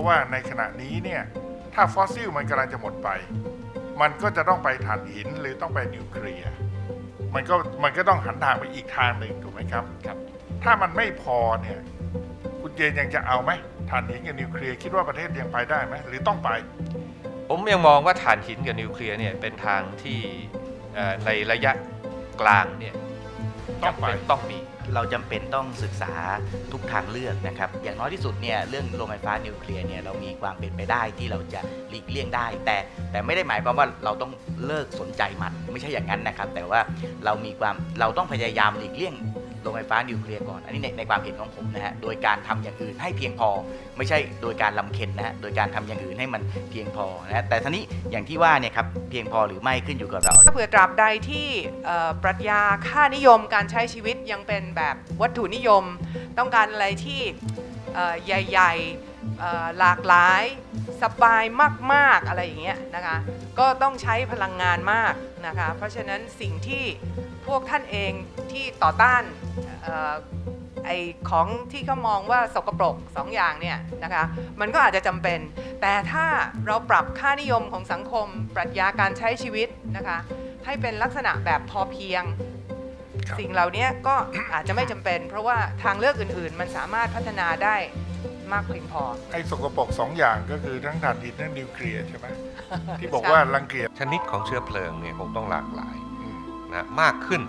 ราะว่าในขณะนี้เนี่ยถ้าฟอสซิลมันกำลังจะหมดไป มันก็จะต้องไปถ่านหินหรือต้องไปนิวเคลียร์มันก็มันก็ต้องหันทางไปอีกทางหนึ่งถูกไหมครับครับ ถ้ามันไม่พอเนี่ยคุณเจนยังจะเอาไหมถ่านหินกับนิวเคลียร์คิดว่าประเทศยังไปได้ไหมหรือต้องไป ผมยังมองว่าถ่านหินกับนิวเคลียร์เนี่ยเป็นทางที่เอ่อในระยะกลางเนี่ย ต้องไป จำเป็นต้องมี เราจำเป็นต้องศึกษาทุกทางเลือกนะครับ อย่างน้อยที่สุดเนี่ยเรื่องโรงไฟฟ้านิวเคลียร์เนี่ยเรามีความเป็นไปได้ที่เราจะหลีกเลี่ยงได้ แต่แต่ไม่ได้หมายความว่าเราต้องเลิกสนใจมัน ไม่ใช่อย่างนั้นนะครับ แต่ว่าเรามีความเราต้องพยายามหลีกเลี่ยง โรงไฟฟ้านิวเคลียร์ก่อน อันนี้ในในความเห็นของผมนะฮะ โดยการทำอย่างอื่นให้เพียงพอ ไม่ใช่โดยการลำเค็ญนะฮะ โดยการทำอย่างอื่นให้มันเพียงพอนะฮะแต่ทีนี้อย่างที่ว่าเนี่ยครับเพียงพอหรือไม่ขึ้นอยู่กับเรา ถ้าเผื่อตราบใดที่ปรัชญาค่านิยมการใช้ชีวิตยังเป็นแบบวัตถุนิยม ต้องการอะไรที่ เอ่อใหญ่ๆเอ่อหลากหลายสบายมากๆอะไรอย่างเงี้ยนะคะก็ต้องใช้พลังงานมากนะคะเพราะฉะนั้นสิ่งที่พวกท่านเองที่ต่อต้านเอ่อไอของที่เขามองว่าสกปรกสองอย่างเนี่ยนะคะมันก็อาจจะจำเป็น แต่ถ้าเราปรับค่านิยมของสังคมปรัชญาการใช้ชีวิตนะคะให้เป็นลักษณะแบบพอเพียง ครับ สิ่งเหล่านี้ก็อาจจะไม่จำเป็น เพราะว่าทางเลือกอื่น ๆ มันสามารถพัฒนาได้มากเพียงพอ ไอ้สกปรกสองอย่างก็คือทั้งถ่านหินทั้งนิวเคลียร์ใช่ไหมที่บอกว่ารังเกียจชนิดของเชื้อเพลิงเนี่ยคงต้องหลากหลายอืมนะมากขึ้น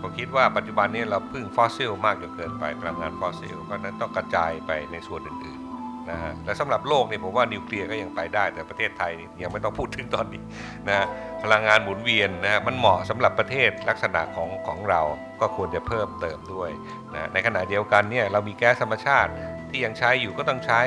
ผมคิดว่าปัจจุบันนี้เราพึ่งฟอสซิลมากจนเกินไปพลังงานฟอสซิลเพราะฉะนั้นต้องกระจายไปในส่วนอื่นๆ นะฮะและสำหรับโลกเนี่ยผมว่านิวเคลียร์ก็ยังไปได้แต่ประเทศไทยนี่ยังไม่ต้องพูดถึงตอนนี้นะพลังงานหมุนเวียนนะฮะมันเหมาะสำหรับประเทศลักษณะของของเราก็ควรจะเพิ่มเติมด้วยนะในขณะเดียวกันเนี่ยเรามีแก๊สธรรมชาติที่ยังใช้อยู่ก็ต้องใช้